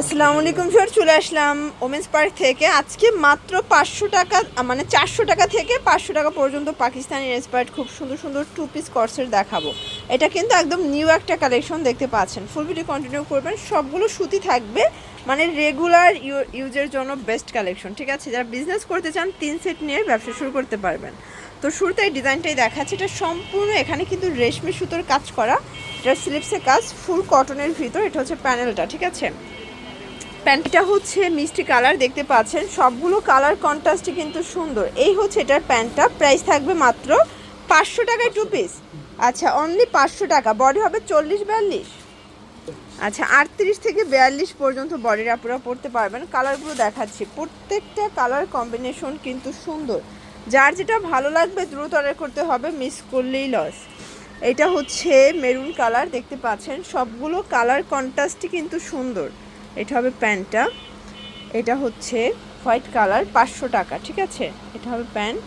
আসসালামু আলাইকুম স্যার চলে আসলাম ওমেন্স পার্ক থেকে। আজকে মাত্র পাঁচশো টাকা মানে চারশো টাকা থেকে পাঁচশো টাকা পর্যন্ত পাকিস্তানি ইন্সপায়ার্ড খুব সুন্দর সুন্দর টু পিস কর্সের দেখাবো। এটা কিন্তু একদম নিউ একটা কালেকশন দেখতে পাচ্ছেন। ফুল ভিডিও কন্টিনিউ করবেন, সবগুলো সুতি থাকবে মানে রেগুলার ইউজের জন্য বেস্ট কালেকশন ঠিক আছে? যারা বিজনেস করতে চান, তিন সেট নিয়ে ব্যবসা শুরু করতে পারবেন। তো শুরুতে এই ডিজাইনটাই দেখাচ্ছে, এটা সম্পূর্ণ এখানে কিন্তু রেশমি সুতোর কাজ করা। এটা স্লিপসের কাজ ফুল কটনের ভিতর, এটা হচ্ছে প্যানেলটা ঠিক আছে? প্যান্টটা হচ্ছে মিষ্টি কালার, দেখতে পাচ্ছেন। সবগুলো কালার কন্ট্রাস্টই কিন্তু সুন্দর। এই হচ্ছে এটার প্যান্টটা। প্রাইস থাকবে মাত্র পাঁচশো টাকায় টু পিস আচ্ছা অনলি পাঁচশো টাকা। বডি হবে চল্লিশ বিয়াল্লিশ। আচ্ছা আটত্রিশ থেকে বিয়াল্লিশ পর্যন্ত বডির আপনারা পড়তে পারবেন। কালারগুলো দেখাচ্ছি। প্রত্যেকটা কালার কম্বিনেশন কিন্তু সুন্দর। যার যেটা ভালো লাগবে দ্রুত অর্ডার করতে হবে মিস করলেই লস এটা হচ্ছে মেরুন কালার দেখতে পাচ্ছেন। সবগুলো কালার কন্ট্রাস্টই কিন্তু সুন্দর। এটা হবে প্যান্টটা। এটা হচ্ছে হোয়াইট কালার পাঁচশো টাকা ঠিক আছে? এটা হবে প্যান্ট।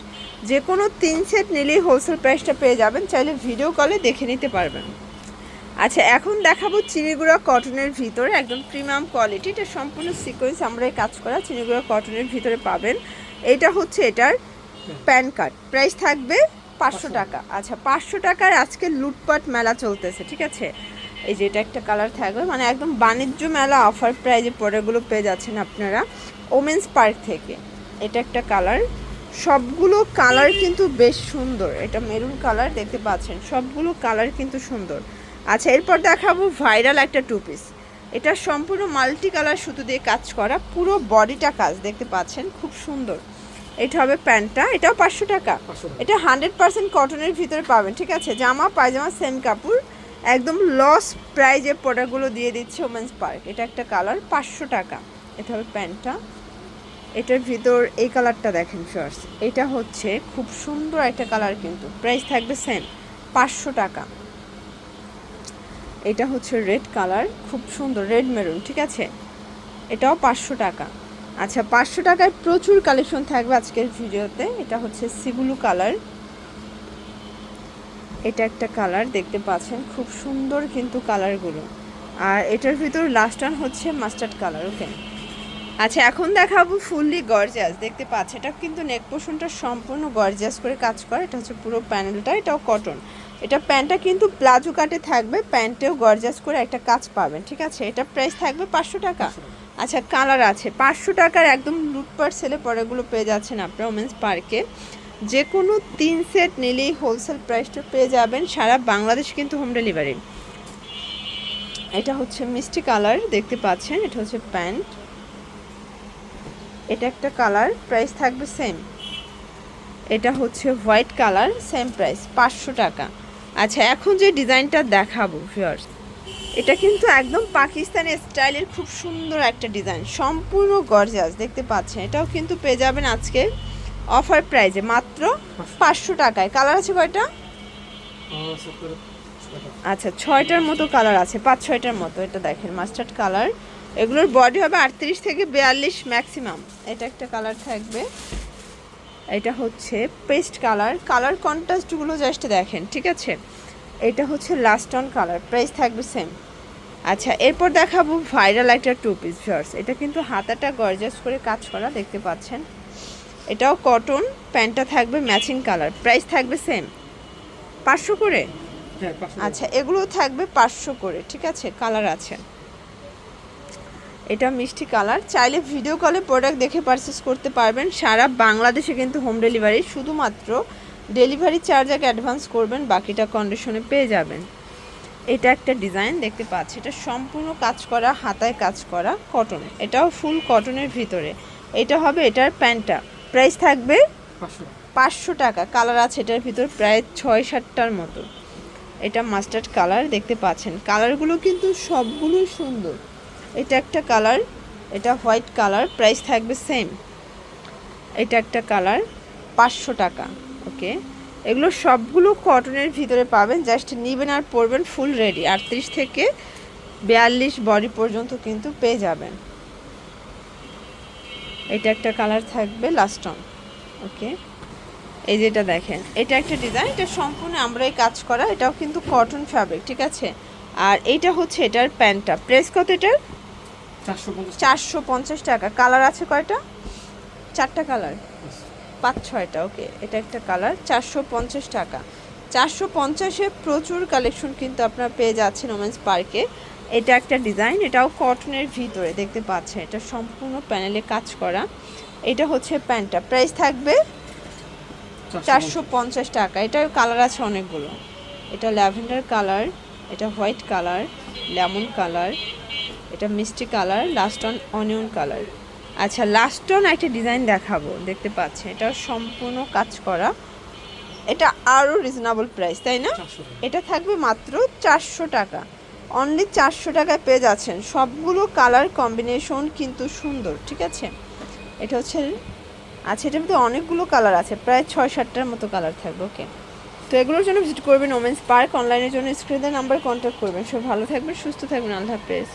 যে কোনো তিন সেট নিলেই হোলসেল প্রাইসটা পেয়ে যাবেন চাইলে ভিডিও কলে দেখে নিতে পারবেন। আচ্ছা এখন দেখাবো চিনিগুড়া কটনের ভিতরে একদম প্রিমিয়াম কোয়ালিটি এটা সম্পূর্ণ সিকোয়েন্স আমরা এই কাজ করা চিনিগুড়া কটনের ভিতরে পাবেন। এটা হচ্ছে এটার প্যান কার্ড প্রাইস থাকবে পাঁচশো। টাকা। আচ্ছা পাঁচশো টাকার আজকে লুটপাট মেলা চলতেছে ঠিক আছে? এই যে এটা একটা কালার থাকবে। মানে একদম বাণিজ্য মেলা অফার প্রাইজে পরেগুলো পেয়ে যাচ্ছেন আপনারা। ওমেন্স পার্ক থেকে। এটা একটা কালার। সবগুলো কালার কিন্তু বেশ সুন্দর। এটা মেরুন কালার দেখতে পাচ্ছেন। সবগুলো কালার কিন্তু সুন্দর। আচ্ছা এরপর দেখাবো ভাইরাল একটা টু পিস এটা সম্পূর্ণ মাল্টি কালার সুতো দিয়ে কাজ করা। পুরো বডিটা কাজ দেখতে পাচ্ছেন। খুব সুন্দর। এটা হবে প্যান্টটা। এটাও পাঁচশো টাকা। এটা হান্ড্রেড পার্সেন্ট কটনের ভিতরে পাবেন ঠিক আছে? জামা পায়জামা সেম কাপড়। একদম লস প্রাইজে প্রোডাক্টগুলো দিয়ে দিচ্ছে ওমেন্স পার্ক এটা একটা কালার পাঁচশো টাকা। এটা হবে প্যান্টটা। এটার ভিতর এই কালারটা দেখেন ফার্স্ট এটা হচ্ছে খুব সুন্দর একটা কালার কিন্তু। প্রাইস থাকবে সেম পাঁচশো টাকা। এটা হচ্ছে রেড কালার খুব সুন্দর রেড মেরুন ঠিক আছে? এটাও পাঁচশো টাকা। আচ্ছা পাঁচশো টাকায় প্রচুর কালেকশন থাকবে আজকের ভিডিওতে এটা হচ্ছে সিগুলু কালার এটা একটা কালার, দেখতে পাচ্ছেন? খুব সুন্দর কিন্তু কালারগুলো। আর এটার ভিতর লাস্ট ওয়ান হচ্ছে মাস্টার্ড কালার ওকে আচ্ছা এখন দেখাবো ফুললি গর্জিয়াস দেখতে পাচ্ছি এটা কিন্তু নেক পোষণটা সম্পূর্ণ গর্জিয়াস করে কাজ করে। এটা হচ্ছে পুরো প্যানেলটা এটাও কটন এটা প্যান্টটা কিন্তু প্লাজো কাটে থাকবে প্যান্টেও গর্জিয়াস করে একটা কাজ পাবেন, ঠিক আছে? এটা প্রাইস থাকবে পাঁচশো টাকা। আচ্ছা কালার আছে। পাঁচশো টাকার একদম লুটপাট সেলে পরেগুলো পেয়ে যাচ্ছেন আপনারা ওমেন্স পার্কে যে কোনো তিন সেট নিলেই হোলসেল প্রাইসটা পেয়ে যাবেন সারা বাংলাদেশ কিন্তু হোম ডেলিভারি এটা হচ্ছে মিষ্টি কালার, দেখতে পাচ্ছেন, এটা হচ্ছে প্যান্ট। এটা একটা কালার প্রাইস থাকবে সেম এটা হচ্ছে হোয়াইট কালার সেম প্রাইস পাঁচশো টাকা। আচ্ছা এখন যে ডিজাইনটা দেখাবো ভিউয়ার্স এটা কিন্তু একদম পাকিস্তানি স্টাইলের খুব সুন্দর একটা ডিজাইন, সম্পূর্ণ গর্জাস দেখতে পাচ্ছেন। এটাও কিন্তু পেয়ে যাবেন আজকে। অফার প্রাইজে মাত্র পাঁচশো টাকায়। কালার আছে কয়টা? আচ্ছা ছয়টার মতো কালার আছে, পাঁচ ছয়টার মতো। এটা দেখেন মাস্টার্ড কালার এগুলোর বডি হবে আটত্রিশ থেকে বিয়াল্লিশ ম্যাক্সিমাম এটা একটা কালার থাকবে। এটা হচ্ছে পেস্ট কালার কালার কন্ট্রাস্টগুলো জাস্ট দেখেন, ঠিক আছে? এটা হচ্ছে লাস্ট অন কালার প্রাইস থাকবে সেম আচ্ছা এরপর দেখাবো ভাইরাল একটা টু পিস শর্টস এটা কিন্তু হাতাটা গর্জাস করে কাজ করা, দেখতে পাচ্ছেন? এটাও কটন প্যান্টটা থাকবে ম্যাচিং কালার। প্রাইস থাকবে সেম। পাঁচশো করে? আচ্ছা এগুলো থাকবে পাঁচশো করে ঠিক আছে? কালার আছে। এটা মিষ্টি কালার। চাইলে ভিডিও কলে প্রোডাক্ট দেখে পারচেস করতে পারবেন। সারা বাংলাদেশে কিন্তু হোম ডেলিভারি শুধুমাত্র ডেলিভারি চার্জ আগে অ্যাডভান্স করবেন বাকিটা কন্ডিশনে পেয়ে যাবেন। এটা একটা ডিজাইন দেখতে পাচ্ছি। এটা সম্পূর্ণ কাজ করা হাতায় কাজ করা কটন এটাও ফুল কটনের ভিতরে। এটা হবে এটার প্যান্টটা। প্রাইস থাকবে পাঁচশো টাকা। কালার আছে এটার ভিতর প্রায় ছয় সাতটার মতো। এটা মাস্টার্ড কালার দেখতে পাচ্ছেন। কালারগুলো কিন্তু সবগুলোই সুন্দর। এটা একটা কালার এটা হোয়াইট কালার প্রাইস থাকবে সেম এটা একটা কালার পাঁচশো টাকা। ওকে এগুলো সবগুলো কটনের ভিতরে পাবেন। জাস্ট নিবেন আর পরবেন ফুল রেডি আটত্রিশ থেকে বিয়াল্লিশ বডি পর্যন্ত কিন্তু পেয়ে যাবেন। এটা একটা কালার থাকবে লাস্ট অন ওকে এই যেটা দেখেন এটা একটা ডিজাইন এটা সম্পূর্ণ আমরাই কাজ করা এটাও কিন্তু কটন ফ্যাব্রিক ঠিক আছে? আর এইটা হচ্ছে এটার প্যান্টটা প্রেস কত এটার? চারশো পঞ্চাশ টাকা। কালার আছে কয়টা? চারটা কালার পাঁচ ছয়টা ওকে এটা একটা কালার চারশো পঞ্চাশ টাকা। চারশো পঞ্চাশে প্রচুর কালেকশন কিন্তু আপনারা পেয়ে যাচ্ছেন ওমেন্স পার্কে এটা একটা ডিজাইন এটাও কটনের ভিতরে দেখতে পাচ্ছেন এটা সম্পূর্ণ প্যানেলে কাজ করা। এটা হচ্ছে প্যান্টটা প্রাইস থাকবে চারশো পঞ্চাশ টাকা। এটার কালার আছে অনেকগুলো। এটা ল্যাভেন্ডার কালার এটা হোয়াইট কালার লেমন কালার এটা মিষ্টি colour last one onion colour. আচ্ছা লাস্ট অন একটা ডিজাইন দেখাবো দেখতে পাচ্ছেন এটা সম্পূর্ণ কাজ করা। এটা আরও রিজনেবল প্রাইস তাই না? এটা থাকবে মাত্র চারশো টাকা। অনলি চারশো টাকায় পেয়ে যাচ্ছেন। সবগুলো কালার কম্বিনেশন কিন্তু সুন্দর, ঠিক আছে? এটা হচ্ছে আচ্ছা এটার মধ্যে অনেকগুলো কালার আছে, প্রায় ছয় সাতটার মতো কালার থাকবে ওকে তো এগুলোর জন্য ভিজিট করবেন ওমেন্স পার্ক অনলাইনের জন্য স্ক্রিনের নাম্বার কন্ট্যাক্ট করবেন। সব ভালো থাকবেন, সুস্থ থাকবেন, আল্লাহ হাফেজ।